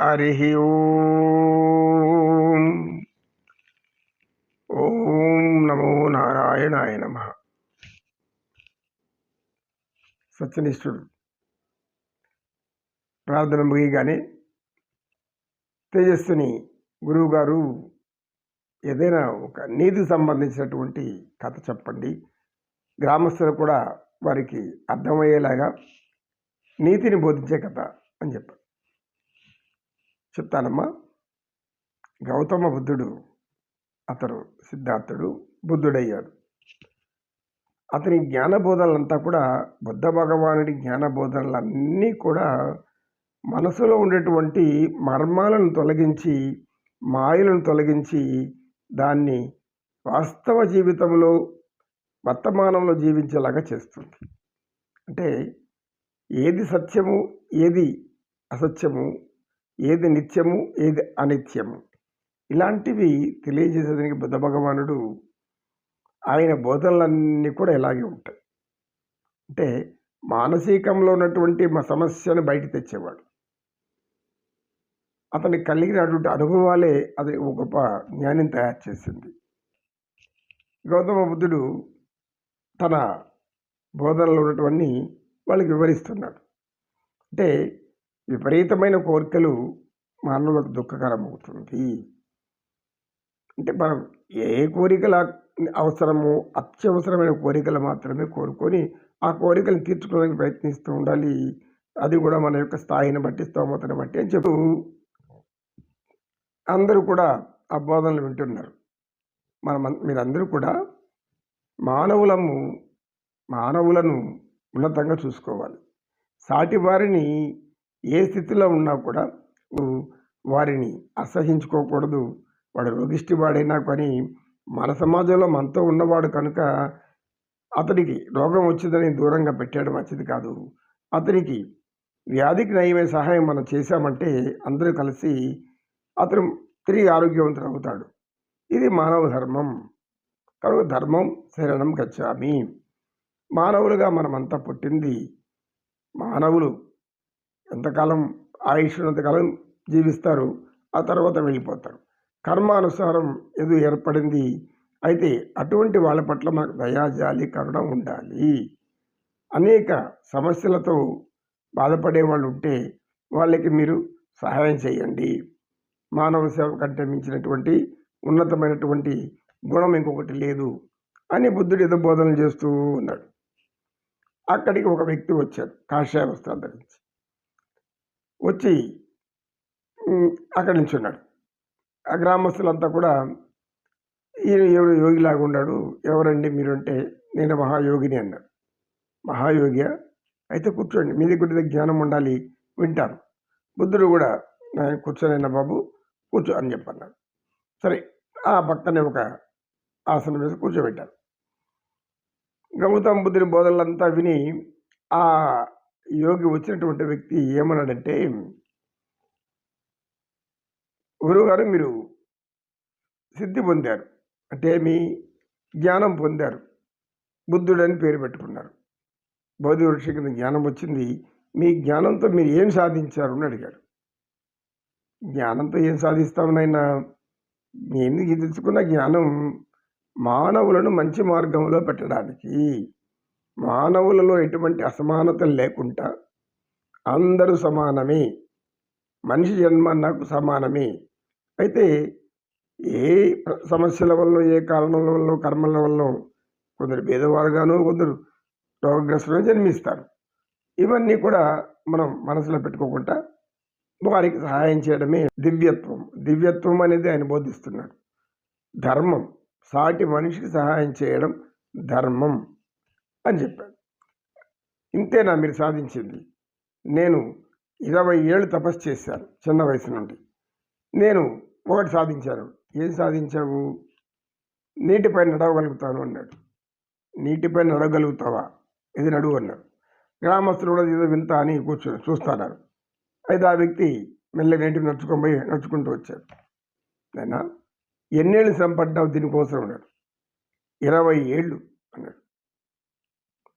హరి ఓం ఓం నమో నారాయణాయ నమ. సత్యనిష్ఠుడు. ప్రార్థన ముగియగానే తేజస్సుని గురువుగారు ఏదైనా ఒక నీతికి సంబంధించినటువంటి కథ చెప్పండి. గ్రామస్తులు కూడా వారికి అర్థమయ్యేలాగా నీతిని బోధించే కథ అని చెప్పారు చెప్తానమ్మా. గౌతమ బుద్ధుడు అతడు సిద్ధార్థుడు బుద్ధుడయ్యాడు. అతని జ్ఞానబోధనలంతా కూడా బుద్ధ భగవానుడి జ్ఞానబోధనలన్నీ కూడా మనసులో ఉండేటువంటి మర్మాలను తొలగించి మాయలను తొలగించి దాన్ని వాస్తవ జీవితంలో వర్తమానంలో జీవించేలాగా చేస్తుంది. అంటే ఏది సత్యము ఏది అసత్యము ఏది నిత్యము ఏది అనిత్యము. ఇలాంటివి తెలియజేసేదానికి బుద్ధ భగవానుడు ఆయన బోధనలన్నీ కూడా ఇలాగే ఉంటాయి. అంటే మానసికంలో ఉన్నటువంటి మా సమస్యను బయట తెచ్చేవాడు. అతనికి కలిగినటువంటి అనుభవాలే అది ఒక గొప్ప జ్ఞానం తయారు చేసింది. గౌతమ బుద్ధుడు తన బోధనలో ఉన్నటువంటి వాళ్ళకి వివరిస్తున్నాడు. అంటే విపరీతమైన కోరికలు మానవులకు దుఃఖకరం అవుతుంది అంటే మనం ఏ కోరికల అవసరమో అత్యవసరమైన కోరికలు మాత్రమే కోరుకొని ఆ కోరికలు తీర్చుకోవడానికి ప్రయత్నిస్తూ ఉండాలి. అది కూడా మన యొక్క స్థాయిని బట్టి స్తోమతను బట్టి అని చెప్పు. అందరూ కూడా ఆ బోధనలు వింటున్నారు. మనం మీరందరూ కూడా మానవులము మానవులను ఉన్నతంగా చూసుకోవాలి. సాటి వారిని ఏ స్థితిలో ఉన్నా కూడా వారిని అసహించుకోకూడదు. వాడు రోగిష్టి వాడైనా కానీ మన సమాజంలో మనతో ఉన్నవాడు కనుక అతనికి రోగం వచ్చిందని దూరంగా పెట్టాడు మంచిది కాదు. అతనికి వ్యాధికి నయమే సహాయం మనం చేశామంటే అందరూ కలిసి అతను తిరిగి ఆరోగ్యవంతుడు అవుతాడు. ఇది మానవ ధర్మం. కనుక ధర్మం శరణం గచ్చామి. మానవులుగా మనమంతా పుట్టింది మానవులు. ఎంతకాలం ఆయుష్ ఉన్నంతకాలం జీవిస్తారు ఆ తర్వాత వెళ్ళిపోతారు. కర్మానుసారం ఏదో ఏర్పడింది అయితే అటువంటి వాళ్ళ పట్ల మనకు దయాజాలి కరుణ ఉండాలి. అనేక సమస్యలతో బాధపడే వాళ్ళు ఉంటే వాళ్ళకి మీరు సహాయం చేయండి. మానవ సేవ కంటే మించినటువంటి ఉన్నతమైనటువంటి గుణం ఇంకొకటి లేదు అని బుద్ధుడు ఏదో బోధనలు చేస్తూ ఉన్నాడు. అక్కడికి ఒక వ్యక్తి వచ్చాడు కాషాయ వస్త్రాలు ధరించి వచ్చి అక్కడి నుంచి ఉన్నాడు. ఆ గ్రామస్తులంతా కూడా ఈయన ఎవరు యోగిలాగా ఉన్నాడు ఎవరండి మీరంటే నేను మహాయోగిని అన్నాడు. మహాయోగి అయితే కూర్చోండి మీ దగ్గర జ్ఞానం ఉండాలి వింటాను. బుద్ధుడు కూడా నేను కూర్చొని బాబు కూర్చో అని చెప్పన్నాడు. సరే ఆ పక్కనే ఒక ఆసనం వేసి కూర్చోబెట్టారు. గౌతమ బుద్ధుని బోధనలంతా విని ఆ యోగి వచ్చినటువంటి వ్యక్తి ఏమన్నాడంటే గురువుగారు మీరు సిద్ధి పొందారు. అంటే మీ జ్ఞానం పొందారు. బుద్ధుడని పేరు పెట్టుకున్నారు. బౌద్ధ వృక్ష కింద జ్ఞానం వచ్చింది. మీ జ్ఞానంతో మీరు ఏం సాధించారు? అని అడిగాడు. జ్ఞానంతో ఏం సాధిస్తామనైనా నేను తెలుసుకున్న జ్ఞానం మానవులను మంచి మార్గంలో పెట్టడానికి మానవులలో ఎటువంటి అసమానతలు లేకుండా అందరూ సమానమే. మనిషి జన్మ నాకు సమానమే. అయితే ఏ సమస్యల వల్ల ఏ కారణాల వల్ల కర్మల వల్ల కొందరు భేదవారుగాను కొందరు రోగగ్రస్తులు జన్మిస్తారు. ఇవన్నీ కూడా మనం మనసులో పెట్టుకోకుండా వారికి సహాయం చేయడమే దివ్యత్వం. దివ్యత్వం అనేది ఆయన బోధిస్తున్నాడు. ధర్మం. సాటి మనిషికి సహాయం చేయడం ధర్మం. అని చెప్పాడు. ఇంతేనా మీరు సాధించింది? నేను ఇరవై ఏళ్ళు తపస్సు చేశాను చిన్న వయసు నుండి. నేను ఒకటి సాధించాను. ఏం సాధించావు? నీటిపై నడవగలుగుతాను అన్నాడు. నీటిపై నడవగలుగుతావా? ఇది నడువు అన్నాడు. గ్రామస్తులు కూడా ఏదో వింత అని కూర్చొని చూస్తున్నారు. అయితే ఆ వ్యక్తి మెల్లగా నీటిని నడుచుకొని పోయి నడుచుకుంటూ వచ్చాడు. అయినా ఎన్నేళ్ళు శ్రమపడ్డావు దీనికోసం అన్నాడు. ఇరవై ఏళ్ళు అన్నాడు.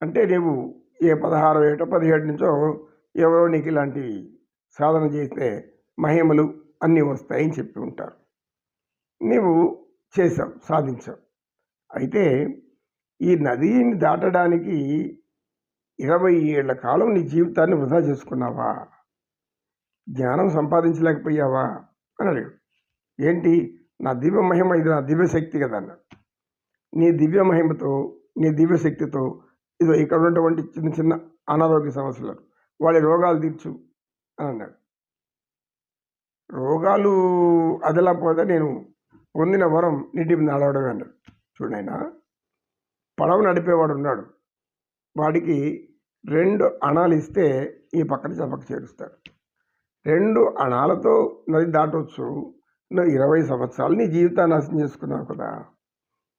అంటే నీవు ఏ పదహారు ఏటో పదిహేడు నుంచో ఎవరో నీకు ఇలాంటి సాధన చేస్తే మహిమలు అన్నీ వస్తాయని చెప్పి ఉంటారు. నీవు చేసావు సాధించావు. అయితే ఈ నదిని దాటడానికి ఇరవై ఏళ్ళ కాలం నీ జీవితాన్ని వృధా చేసుకున్నావా? జ్ఞానం సంపాదించలేకపోయావా? అని అడిగాడు. ఏంటి? నా దివ్య మహిమ ఇది నా దివ్య శక్తి కదా నీ దివ్య మహిమతో నీ దివ్య శక్తితో ఇదో ఇక్కడ ఉన్నటువంటి చిన్న చిన్న అనారోగ్య సమస్యలు వాళ్ళ రోగాలు తీర్చు అని అన్నాడు. రోగాలు అదలపోతే నేను పొందిన వరం నీటి మీద నడవడమే అన్నాడు చూడైనా పడవ నడిపేవాడు ఉన్నాడు. వాడికి రెండు అణాలు ఇస్తే ఈ పక్కన చెప్పక చేరుస్తాడు. రెండు అణాలతో నది దాటవచ్చు నువ్వు ఇరవై సంవత్సరాలు నీ జీవితాన్ని నాశనం చేసుకున్నావు కదా.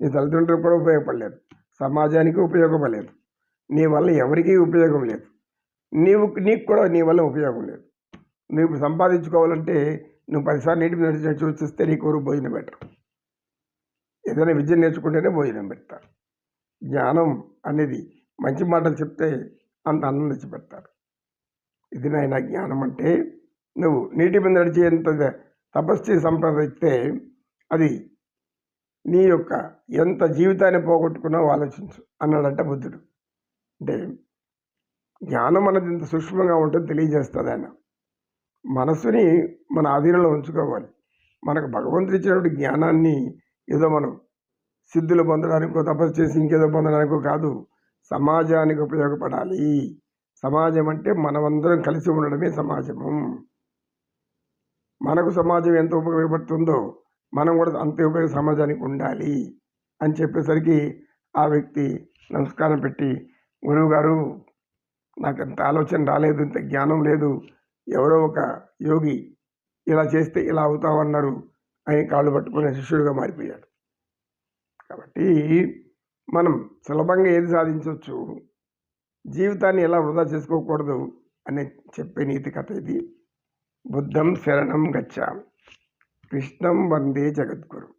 నీ తల్లిదండ్రులకు కూడా ఉపయోగపడలేదు. సమాజానికి ఉపయోగపడలేదు. నీ వల్ల ఎవరికీ ఉపయోగం లేదు. నీవు నీకు కూడా నీ వల్ల ఉపయోగం లేదు. నువ్వు సంపాదించుకోవాలంటే నువ్వు పదిసార్లు నీటి మీద నడిచి చూస్తే నీ కోరు భోజనం పెట్టరు. ఏదైనా విద్య నేర్చుకుంటేనే భోజనం పెడతారు. జ్ఞానం అనేది మంచి మాటలు చెప్తే అంత ఆనందించి పెడతారు. ఇది నాయన జ్ఞానం అంటే నువ్వు నీటి మీద నడిచేంత తపస్సు సంపాదిస్తే అది నీ యొక్క ఎంత జీవితాన్ని పోగొట్టుకున్నావో ఆలోచించు అన్నాడంట బుద్ధుడు. అంటే జ్ఞానం అనేది ఇంత సూక్ష్మంగా ఉంటుంది తెలియజేస్తుంది ఆయన. మనస్సుని మన ఆధీనంలో ఉంచుకోవాలి. మనకు భగవంతుడు ఇచ్చినటువంటి జ్ఞానాన్ని ఏదో మనం సిద్ధులు పొందడానికో తపస్సు చేసి ఇంకేదో పొందడానికో కాదు సమాజానికి ఉపయోగపడాలి. సమాజం అంటే మనమందరం కలిసి ఉండడమే సమాజము. మనకు సమాజం ఎంత ఉపయోగపడుతుందో మనం కూడా అంతే ఉపయోగ సమాజానికి ఉండాలి అని చెప్పేసరికి ఆ వ్యక్తి నమస్కారం పెట్టి గురువు గారు నాకు అంత ఆలోచన రాలేదు ఇంత జ్ఞానం లేదు. ఎవరో ఒక యోగి ఇలా చేస్తే ఇలా అవుతామన్నారు ఆయన కాళ్ళు పట్టుకునే శిష్యుడిగా మారిపోయాడు. కాబట్టి మనం సులభంగా ఏది సాధించవచ్చు? జీవితాన్ని ఎలా వృధా చేసుకోకూడదు అని చెప్పే నీతి కథ ఇది. బుద్ధం శరణం గచ్చాం కృష్ణం వందే జగద్గురు.